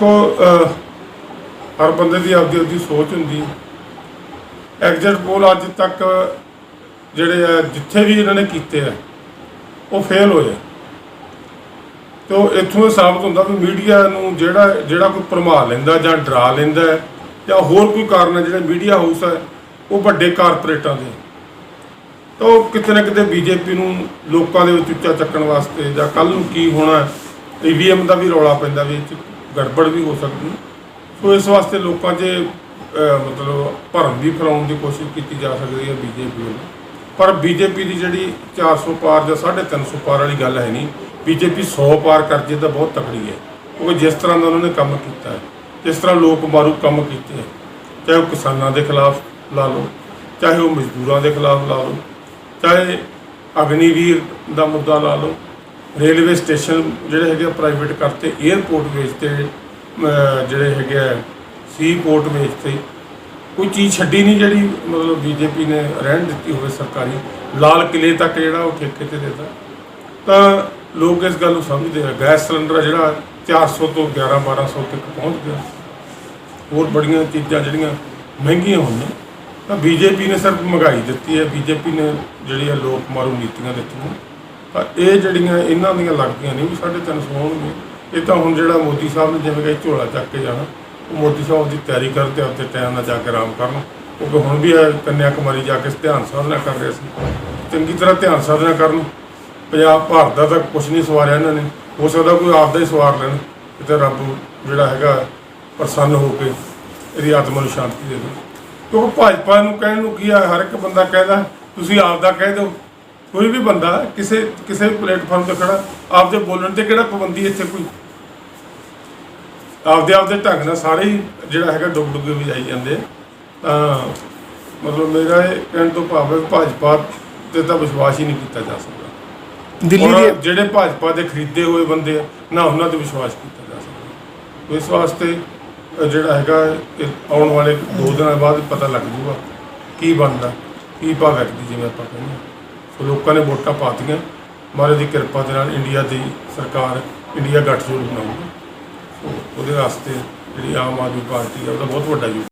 ਦੇਖੋ ਹਰ ਬੰਦੇ ਦੀ ਆਪਦੀ ਆਪਦੀ ਸੋਚ ਹੁੰਦੀ ਐਗਜ਼ਿਟ ਪੋਲ ਅੱਜ ਤੱਕ ਜਿਹੜੇ ਆ, ਜਿੱਥੇ ਵੀ ਇਹਨਾਂ ਨੇ ਕੀਤੇ ਆ, ਉਹ ਫੇਲ ਹੋਏ ਤੋ ਇੱਥੋਂ ਇਹ ਸਾਬਤ ਹੁੰਦਾ ਵੀ ਮੀਡੀਆ ਨੂੰ ਜਿਹੜਾ ਜਿਹੜਾ ਕੋਈ ਭਰਮਾ ਲੈਂਦਾ ਜਾਂ ਡਰਾ ਲੈਂਦਾ ਜਾਂ ਹੋਰ ਕੋਈ ਕਾਰਨ ਹੈ, ਜਿਹੜੇ ਮੀਡੀਆ ਹਾਊਸ ਹੈ, ਉਹ ਵੱਡੇ ਕਾਰਪੋਰੇਟਾਂ ਦੇ। ਤਾਂ ਉਹ ਕਿਤੇ ਨਾ ਕਿਤੇ ਬੀਜੇਪੀ ਨੂੰ ਲੋਕਾਂ ਦੇ ਵਿੱਚ ਉੱਚਾ ਚੱਕਣ ਵਾਸਤੇ ਜਾਂ ਕੱਲ ਨੂੰ ਕੀ ਹੋਣਾ ਈਵੀਐਮ ਦਾ ਵੀ ਰੌਲਾ ਪੈਂਦਾ ਵੀ ਗੜਬੜ ਵੀ ਹੋ ਸਕਦੀ। ਸੋ ਇਸ ਵਾਸਤੇ ਲੋਕਾਂ 'ਚ ਮਤਲਬ ਭਰਮ ਵੀ ਫੈਲਾਉਣ ਦੀ ਕੋਸ਼ਿਸ਼ ਕੀਤੀ ਜਾ ਸਕਦੀ ਹੈ ਬੀਜੇਪੀ ਵੱਲੋਂ। ਪਰ ਬੀਜੇਪੀ ਦੀ ਜਿਹੜੀ 400 ਪਾਰ ਜਾਂ 350 ਪਾਰ ਵਾਲੀ ਗੱਲ ਹੈ ਨਹੀਂ, ਬੀਜੇਪੀ 100 ਪਾਰ ਕਰ ਜੇ ਤਾਂ ਬਹੁਤ ਤਕੜੀ ਹੈ। ਉਹ ਜਿਸ ਤਰ੍ਹਾਂ ਦਾ ਉਹਨਾਂ ਨੇ ਕੰਮ ਕੀਤਾ ਹੈ, ਜਿਸ ਤਰ੍ਹਾਂ ਲੋਕ ਮਾਰੂ ਕੰਮ ਕੀਤੇ ਹੈ, ਚਾਹੇ ਉਹ ਕਿਸਾਨਾਂ ਦੇ ਖਿਲਾਫ ਲਾ ਲਓ, ਚਾਹੇ ਉਹ ਮਜ਼ਦੂਰਾਂ ਦੇ ਖਿਲਾਫ ਲਾ ਲਓ, ਚਾਹੇ ਅਗਨੀਵੀਰ ਦਾ ਮੁੱਦਾ ਲਾ ਲਓ ਰੇਲਵੇ ਸਟੇਸ਼ਨ ਜਿਹੜੇ ਹੈਗੇ ਪ੍ਰਾਈਵੇਟ ਕਰਤੇ 에ਅਰਪੋਰਟ ਵੇਚਤੇ ਜਿਹੜੇ ਹੈਗੇ ਆ ਸੀ ਪੋਰਟ ਵੇਚਤੇ ਕੋਈ ਚੀਜ਼ ਛੱਡੀ ਨਹੀਂ ਜਿਹੜੀ ਮਤਲਬ ਬੀਜੇਪੀ ਨੇ ਰਹਿਣ ਦਿੱਤੀ ਹੋਵੇ ਸਰਕਾਰੀ, ਲਾਲ ਕਿਲੇ ਤੱਕ ਜਿਹੜਾ ਉਹ ਠੇਕੇ ਤੇ ਦਿੱਤਾ। ਤਾਂ ਲੋਕ ਇਸ ਗੱਲ ਨੂੰ ਸਮਝਦੇ ਆ। ਗੈਸ ਸਿਲੰਡਰ ਆ ਜਿਹੜਾ 400 ਤੋਂ 11 1200 ਤੱਕ ਪਹੁੰਚ ਗਿਆ। ਹੋਰ ਬੜੀਆਂ ਚੀਜ਼ਾਂ ਜਿਹੜੀਆਂ ਮਹਿੰਗੀਆਂ ਹੋਈਆਂ। ਤਾਂ ਬੀਜੇਪੀ ਨੇ ਸਿਰਫ ਮਹਿੰਗਾਈ ਦਿੱਤੀ ਹੈ। ਬੀਜੇਪੀ ਨੇ ਜਿਹੜੀਆਂ ਲੋਕ ਮਾਰੂ ਨੀਤੀਆਂ ਦਿੱਤੀਆਂ। ਤਾਂ ਇਹ ਜਿਹੜੀਆਂ ਇਹਨਾਂ ਦੀਆਂ ਲੱਗਦੀਆਂ ਨਹੀਂ ਵੀ 350 ਹੋਣਗੇ ਇਹ ਤਾਂ ਹੁਣ ਜਿਹੜਾ ਮੋਦੀ ਸਾਹਿਬ ਨੇ ਜਿਵੇਂ ਕਿ ਝੋਲਾ ਚੱਕ ਕੇ ਜਾਣਾ, ਉਹ ਮੋਦੀ ਸਾਹਿਬ ਦੀ ਤਿਆਰੀ ਕਰਨ ਤੇ ਆਪਦੇ ਟਾਈਮ ਨਾਲ ਜਾ ਕੇ ਆਰਾਮ ਕਰਨ। ਕਿਉਂਕਿ ਹੁਣ ਵੀ ਕੰਨਿਆ ਕੁਮਾਰੀ ਜਾ ਕੇ ਧਿਆਨ ਸਾਧਨਾ ਕਰ ਰਹੇ ਸੀ। ਚੰਗੀ ਤਰ੍ਹਾਂ ਧਿਆਨ ਸਾਧਨਾ ਕਰਨ। ਪੰਜਾਬ, ਭਾਰਤ ਦਾ ਤਾਂ ਕੁਝ ਨਹੀਂ ਸਵਾਰਿਆ ਇਹਨਾਂ ਨੇ। ਹੋ ਸਕਦਾ ਕੋਈ ਆਪਦਾ ਹੀ ਸਵਾਰ ਲੈਣ ਕਿਤੇ ਰੱਬ ਜਿਹੜਾ ਹੈਗਾ ਪ੍ਰਸੰਨ ਹੋ ਕੇ ਇਹਦੀ ਆਤਮਾ ਨੂੰ ਸ਼ਾਂਤੀ ਦੇ ਦੇ ਕਿਉਂਕਿ ਭਾਜਪਾ ਨੂੰ ਕਹਿਣ ਨੂੰ ਕੀ ਆ? ਹਰ ਇੱਕ ਬੰਦਾ ਕਹਿੰਦਾ, ਤੁਸੀਂ ਆਪਦਾ ਕਹਿ ਦਿਓ। ਕੋਈ ਵੀ ਬੰਦਾ ਕਿਸੇ ਕਿਸੇ ਪਲੇਟਫਾਰਮ ਤੇ ਖੜਾ ਆਪਦੇ ਬੋਲਣ ਤੇ ਕਿਹੜਾ ਪਾਬੰਦੀ ਇੱਥੇ ਕੋਈ ਆਪਦੇ ਆਪਦੇ ਢੰਗ ਨਾਲ ਸਾਰੇ ਹੀ ਜਿਹੜਾ ਹੈਗਾ ਡੁੱਬ ਡੁੱਬੇ ਵੀ ਜਾਈ ਜਾਂਦੇ। ਤਾਂ ਮਤਲਬ ਮੇਰਾ ਇਹ ਕਹਿਣ ਤੋਂ ਭਾਵ ਹੈ ਭਾਜਪਾ ਤੇ ਤਾਂ ਵਿਸ਼ਵਾਸ ਹੀ ਨਹੀਂ ਕੀਤਾ ਜਾ ਸਕਦਾ ਦਿੱਲੀ ਦੀ ਜਿਹੜੇ ਭਾਜਪਾ ਦੇ ਖਰੀਦੇ ਹੋਏ ਬੰਦੇ ਆ ਨਾ ਉਹਨਾਂ ਤੇ ਵਿਸ਼ਵਾਸ ਕੀਤਾ ਜਾ ਸਕਦਾ ਇਸ ਵਾਸਤੇ ਜਿਹੜਾ ਹੈਗਾ ਆਉਣ ਵਾਲੇ ਦੋ ਦਿਨਾਂ ਬਾਅਦ ਪਤਾ ਲੱਗ ਜੂਗਾ ਕੀ ਬਣਦਾ ਕੀ ਭਾਵ ਦੀ ਜਿਵੇਂ ਆਪਾਂ ਕਹਿੰਦੇ ਹਾਂ। ਸੋ ਲੋਕਾਂ ਨੇ ਵੋਟਾਂ ਪਾਤੀਆਂ। ਮਹਾਰਾਜ ਦੀ ਕਿਰਪਾ ਦੇ ਨਾਲ ਇੰਡੀਆ ਦੀ ਸਰਕਾਰ ਇੰਡੀਆ ਗੱਠਜੋੜ ਬਣਾਉਗੀ ਉਹਦੇ ਵਾਸਤੇ ਜਿਹੜੀ ਆਮ ਆਦਮੀ ਪਾਰਟੀ ਹੈ, ਉਹਦਾ ਬਹੁਤ ਵੱਡਾ ਯੋਗਦਾਨ